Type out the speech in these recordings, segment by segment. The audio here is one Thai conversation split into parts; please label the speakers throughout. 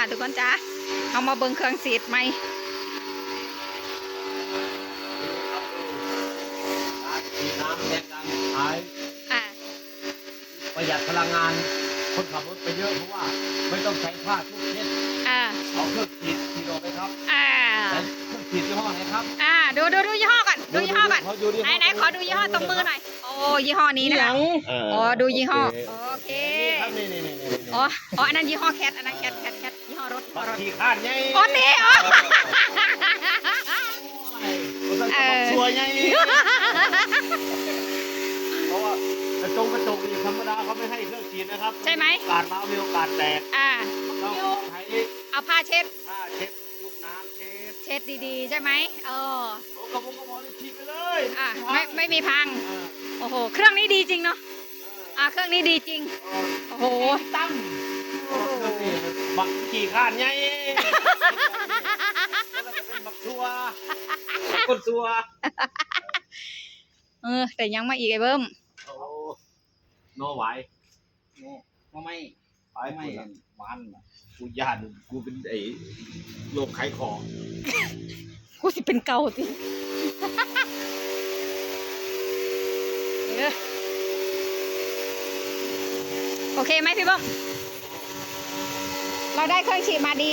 Speaker 1: ค่ะทุกคนจ้าเอามาเบิ่งเครื่องสีดไหม
Speaker 2: มีน้ำแรงดันหาย
Speaker 1: อ่า
Speaker 2: ประหยัดพลังงาน คนขับรถไปเยอะเพราะว่า ไม่ต้องใช้ผ้าทุกเช็ด
Speaker 1: อ่า
Speaker 2: เอาเครื่องฉีดฉีดออกไหมครับ
Speaker 1: อ่า
Speaker 2: แต่เครื่องฉีดยี่ห้อไหนครับ
Speaker 1: อ่าดูดูดูยี่ห้อก่อนดูยี่ห้อก่อน
Speaker 2: เขาดูดิ
Speaker 1: ไหนไหนขอดูยี่ห้อตรงมือหน่อยโอ้ยี่ห้อนี้นะคะอ๋อดูยี่ห้อโอเค
Speaker 2: นี่นี่นี่นี่นี่
Speaker 1: อ๋ออ๋ออันนั้นยี่ห้อแคทอันนั้น
Speaker 2: ขี่ข้านไง
Speaker 1: อ๋อเต๋อ๋อ
Speaker 2: เออสวยไงเพราะว่ากระจงกระจกนี่ธรรมดาเขาไม่ให้เครื่องฉีดนะครับ
Speaker 1: ใช่ไหม
Speaker 2: โอกาสมามีโอกาสแตก
Speaker 1: อ่า
Speaker 2: ต้องใช้
Speaker 1: เอาผ้าเช็ด
Speaker 2: ผ้าเช็ดลูกน้ำเช็ด
Speaker 1: เช็ดดีๆ ใช่ไหมเออ
Speaker 2: โอ้กระบอกกระบอกนี่ฉีดไปเลย
Speaker 1: อะไม่ไม่มีพัง
Speaker 2: อ่า
Speaker 1: โอ้โหเครื่องนี้ดีจริงเนาะอะเครื่องนี้ดีจริงโอ้โห
Speaker 2: ตั้ม บักขี่ข้านไงแล้วก็เป็นบักชัวคนชัว
Speaker 1: เออ แต่ยังมาอีกไอ้เบิ้ม
Speaker 2: โอ้โนไหว
Speaker 3: มาไม่
Speaker 2: ไป
Speaker 3: ไม่
Speaker 2: ไม่
Speaker 3: หวานน่ะ
Speaker 2: กูยานกูเป็นไอ้โรคไข้คอ
Speaker 1: กูสิเป็นเกาติเออโอเคไหมพี่เบิ้ม เราได้เครื่องฉีดมาดี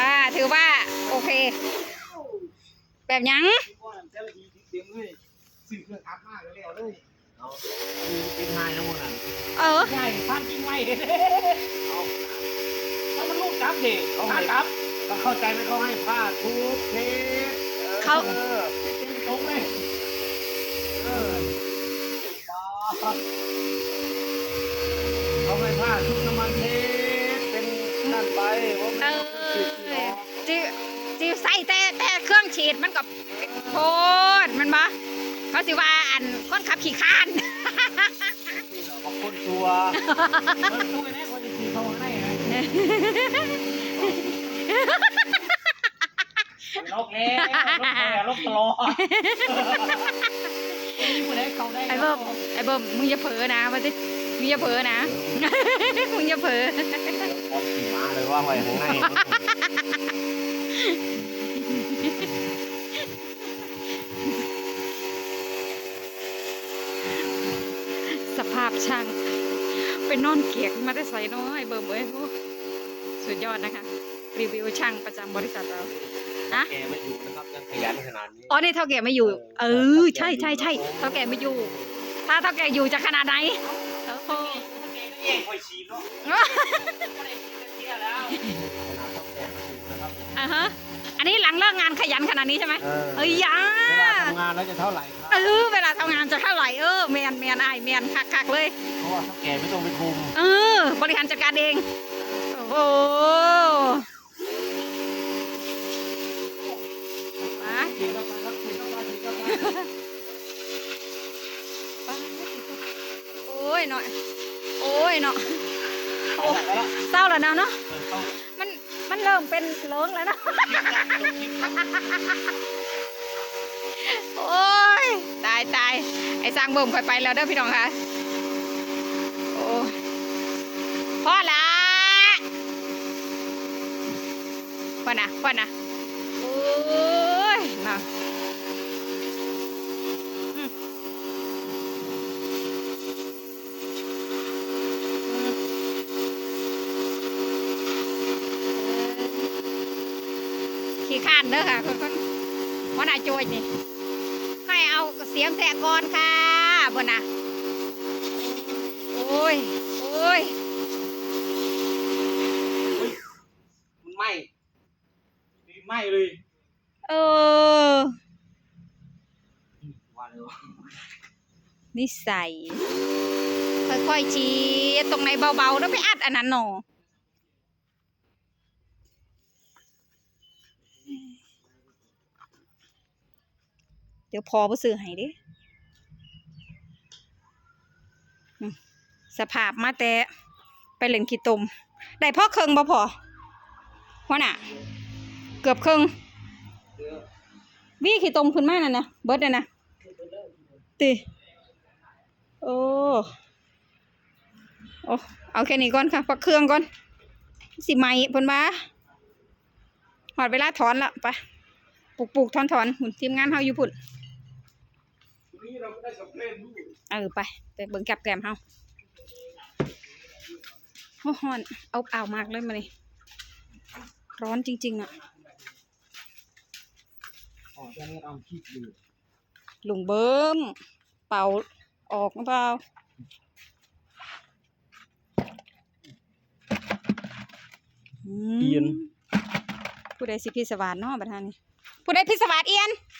Speaker 1: อ่า ถือว่า โอเค แบบยัง
Speaker 3: ก็เจ้าดีเต็มเลยซื้อเครื่องอัพมากแล้วเลย
Speaker 2: เอาเป็นนายทั้งหมดอะ
Speaker 1: เออ
Speaker 3: ใช่พันจริงไว้เด้เอาถ้ามันลูกจับดิเขาให้จับ
Speaker 2: ก็เข้าใจไหมเขาให้ผ้าทุกเทป
Speaker 1: เขา
Speaker 2: ออ
Speaker 3: เต็มตรงเลย
Speaker 2: เออเขาให้ผ้าชุบน้ำมันเทปเป็นนั่นไปว่า
Speaker 1: เอ
Speaker 2: ไม่
Speaker 1: อ
Speaker 2: ต้องฉีดที่หรอ
Speaker 1: จิจิใส่แต่แต่เครื่องฉีดมันก็โพดมันบ่เขาสิว่าอันคนขับขี่ข้าน
Speaker 2: บอกคนชัว
Speaker 3: มันตู้ไหนคนจะขี่เขาให้นะลกแล้วลกแก่ลกตลอดนี่คนไหนเขาได้
Speaker 1: ไอ้เบิ้มไอ้เบิ้มมึงอย่าเผลอนะมาสิ มึงอย่าเผลอนะ มึงอย่าเผลอ
Speaker 2: พอขี่ม้าเลยว่าไว้ข้างใน
Speaker 1: สภาพช่างเป็นนอนเกียกมาได้ใส่น้อยเบิ้มเอ้ยโอ้สุดยอดนะคะ รีวิวช่างประจำบริษัทเรา
Speaker 2: แกไม่อยู่นะครับยังขยันขนาดนี้
Speaker 1: อ๋อนี่เท่าแก่ไม่อยู่ เออ ใช่ใช่ใช่เท่าแก่ไม่อยู่ ถ้าเท่าแก่อยู่จะขนาดไหนโอ้โห
Speaker 3: แย่งคอยฉีดเนาะไม่ได้ฉีดเที่ยแล้ว
Speaker 2: ขนาดต้องแกไม่อยู่นะครับ
Speaker 1: อ่าฮะ อันนี้หลังเลิกงานขยันขนาดนี้ใช่ไหม
Speaker 2: เออ
Speaker 1: เอ้ยยา
Speaker 2: เวลาทำงานแล้วจะเท่าไหร่ครับ
Speaker 1: เออเวลาทำงานจะเท่าไหร่เออเมียนเมียนไอายเมียนคักคักๆเลย
Speaker 2: เพราะว่าถ้าแกไม่ต้องไปคุม
Speaker 1: เออ บริหารจัดการเอง โอ้โหมา
Speaker 3: ฉีดเข้าไปครับฉีดเข้าไปฉีดเข้าไป
Speaker 1: โอ้ยหน่อยโอ้ ยเนาะโอ้เศร้าแล้วนะเนาะมันมันเริ่มเป็นเลิงแล้วนะโอ้ยตายตายไอ้สร้างเบิ่มค่อยไปแล้วเด้อพี่น้องค่ะโอ้ยพอละพ่อนะพ่อนะโอ้ยน่ะอืมอืม ขี้ข้านเด้อค่ะคนคนวันอาโจยนี่ให้เอาเสียงแทะก่อนค่ะบนน่ะโอ้ย โอ้ย
Speaker 3: มันไหม้ดีไหม้เลย
Speaker 1: เออ
Speaker 3: ว่าเลยว่า
Speaker 1: นิสัยค่อยๆชี้ตรงไหนเบาๆแล้วไปอัดอันนั้นหนอ เดี๋ยวพอไปซื้อให้ดิสภาพมาแต่ไปเล่นขี้ตมได้พ่อเคิงบ่พอหัวหน่ะเกือบเคิงวี่ขี้ตมขึ้นมานั่นนะเบิดน่ะนะติโอ้โอ้เอาแค่นี้ก่อนค่ะพักเครื่องก่อน สิไหมพนว่าหอดเวลาถอนละไปปลูกปลูกถอนถอนหุ่นทีมงานเฮาอยู่พุ่น
Speaker 3: นี่เราก็ได้กับเพลนดู
Speaker 1: เออไปไปเบิ่งกับแกมเฮาโอ้ฮ้อนเอาอ่าวมากเลยมาเลยร้อนจริง ๆ อะ
Speaker 3: อ๋อจะนี่เอาคิดดู
Speaker 1: ลุงเบิ้ม เป่าออกหรือเปล่าอืมผู้ใดสิพิศวาสเนาะบัดทานี้ผู้ใดพิศวาสเอียนถ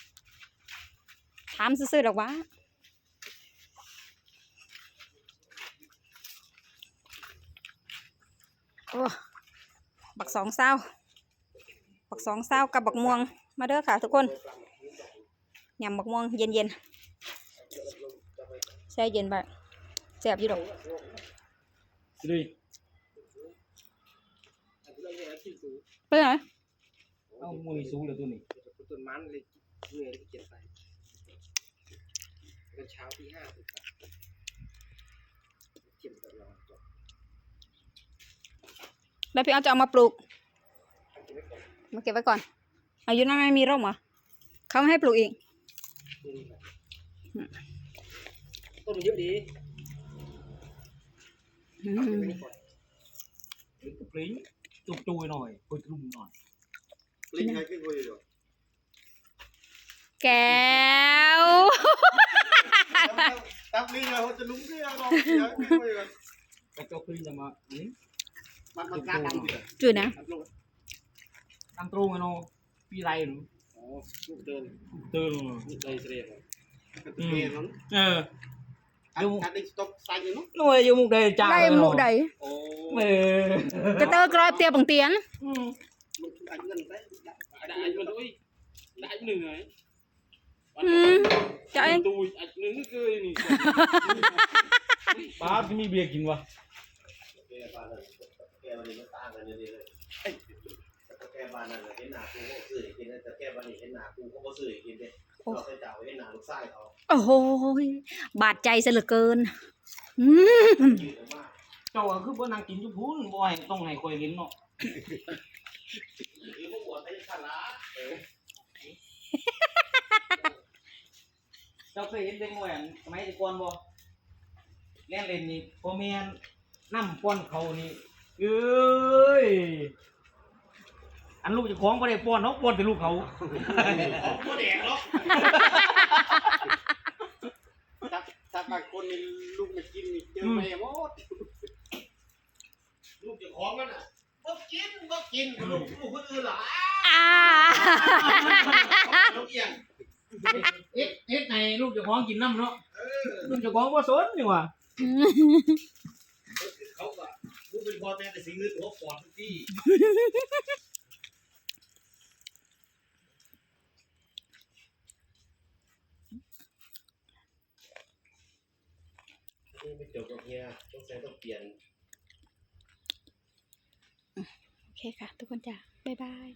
Speaker 1: ามซื่อๆดอกว่าโอ้บักสองเศร้าบักสองเศร้ากับบักม่วง มาเด้อค่ะทุกคนยำบักม่วงเย็นเย็นๆแช่เย็นไปแซ่บอยู่ดอก
Speaker 3: สิดิ
Speaker 1: ไปไหน
Speaker 3: เอามือสูงเลยตัวนี้
Speaker 4: ต้นมันเลยเหนื่อยที่เกียนไป กันเช้าที่ห้าสิบเกียนตลอดจบ
Speaker 1: แล้วพี่เอาจะเอามาปลูกมาเก็บไว้ก่อน อายุนั่นไม่มีร่มเหรอเขาไม่ให้ปลูกอีก
Speaker 4: ต้นมันเยอะดี
Speaker 1: อื
Speaker 4: เอา
Speaker 1: ม
Speaker 4: ไปนี่ก่อน
Speaker 3: นี่ก็ปลิ้งจุกจุยหน่อยคุยกลุ่มหน่อย
Speaker 4: ลิ้นใครขึ้นคุยเลย
Speaker 1: แก้ว
Speaker 4: ตับลิ้นเราจะลุ้มด้วยเราลองเดี๋ยวไม่คุยกัน
Speaker 3: แต่เจ้าปลิ้งจะมาอันนี้
Speaker 4: มันมันการดังอยู่
Speaker 1: จุดนะ
Speaker 3: ตามตรงไงเนาะปีไรหนู
Speaker 4: อ๋อลูกเดิน
Speaker 3: เตือน
Speaker 4: ลูกเลยเสียเลยเสียนั้น
Speaker 3: เออ
Speaker 4: อันอันนี้สต็อกใส่เนาะ
Speaker 3: หน่วยอยู่มุกใดจ้า
Speaker 1: ได้หมูใด
Speaker 4: โอ้
Speaker 3: เออ
Speaker 1: จะเตอกรอยเตียบังเตียน
Speaker 4: มันอันเงินได้ได้อันมันด้วยได้อันหนึ่งไง
Speaker 1: อืมจะเอง
Speaker 4: ดูอันหนึ่งก็คือนี่
Speaker 3: ป้าจะมีเบียร์กินวะ
Speaker 2: แกบ้านนั้นแกบ้านนี้มันต่างกันนี่เลยแต่แกบ้านนั้นเห็นหน้ากูก็ซื้อกินแต่แกบ้านนี้เห็นหน้ากูก็บ่ซื้อกินเด้เราไปจ่ายเห็นหน้าลูกชายเขา
Speaker 1: โอ้โหยบาดใจซะเหลือเกินอืม
Speaker 2: ยืดมาก
Speaker 3: เจ้าก็คือบ่นั่งกินอยู่พูนบ่ให้ต้องให้คอยกินเนาะ
Speaker 2: คือพวกหัวไทยขลา เออ
Speaker 3: เจ้าเคยเห็นเด็กน้อยอันสมัยแตะก่อนบ่เล่นเล่นนี่พ่อแม่นำป้อนเขานี่เอ้ยอันลูกเจะของบ่ได้ป้อนเนาะป้อนแต่ลูกเขา
Speaker 4: ก็แดงเนาะถ้าถ้าบางคนนี่ลูกไม่กินนี่เจอแม่หมด
Speaker 2: ลูกเจะของมันอะบ่กินบ่กินลูกลูกคนอื่นหรอ
Speaker 1: อ่า
Speaker 2: ลูกเอียง
Speaker 3: เอ็ดเอ็ดในลูกเจ้าของกินน้ำเนาะลูกเจ้าของบ่สนนี่หว่า
Speaker 2: เขาก็ลูกเป็นพ่อแม่แต่สิ่งนึกหัวปอดทุกที่นี่ไม่จบกับเฮียต้องใช้ต้องเปลี่ยน
Speaker 1: โอเคค่ะ ทุกคนจ้ะ บ๊ายบาย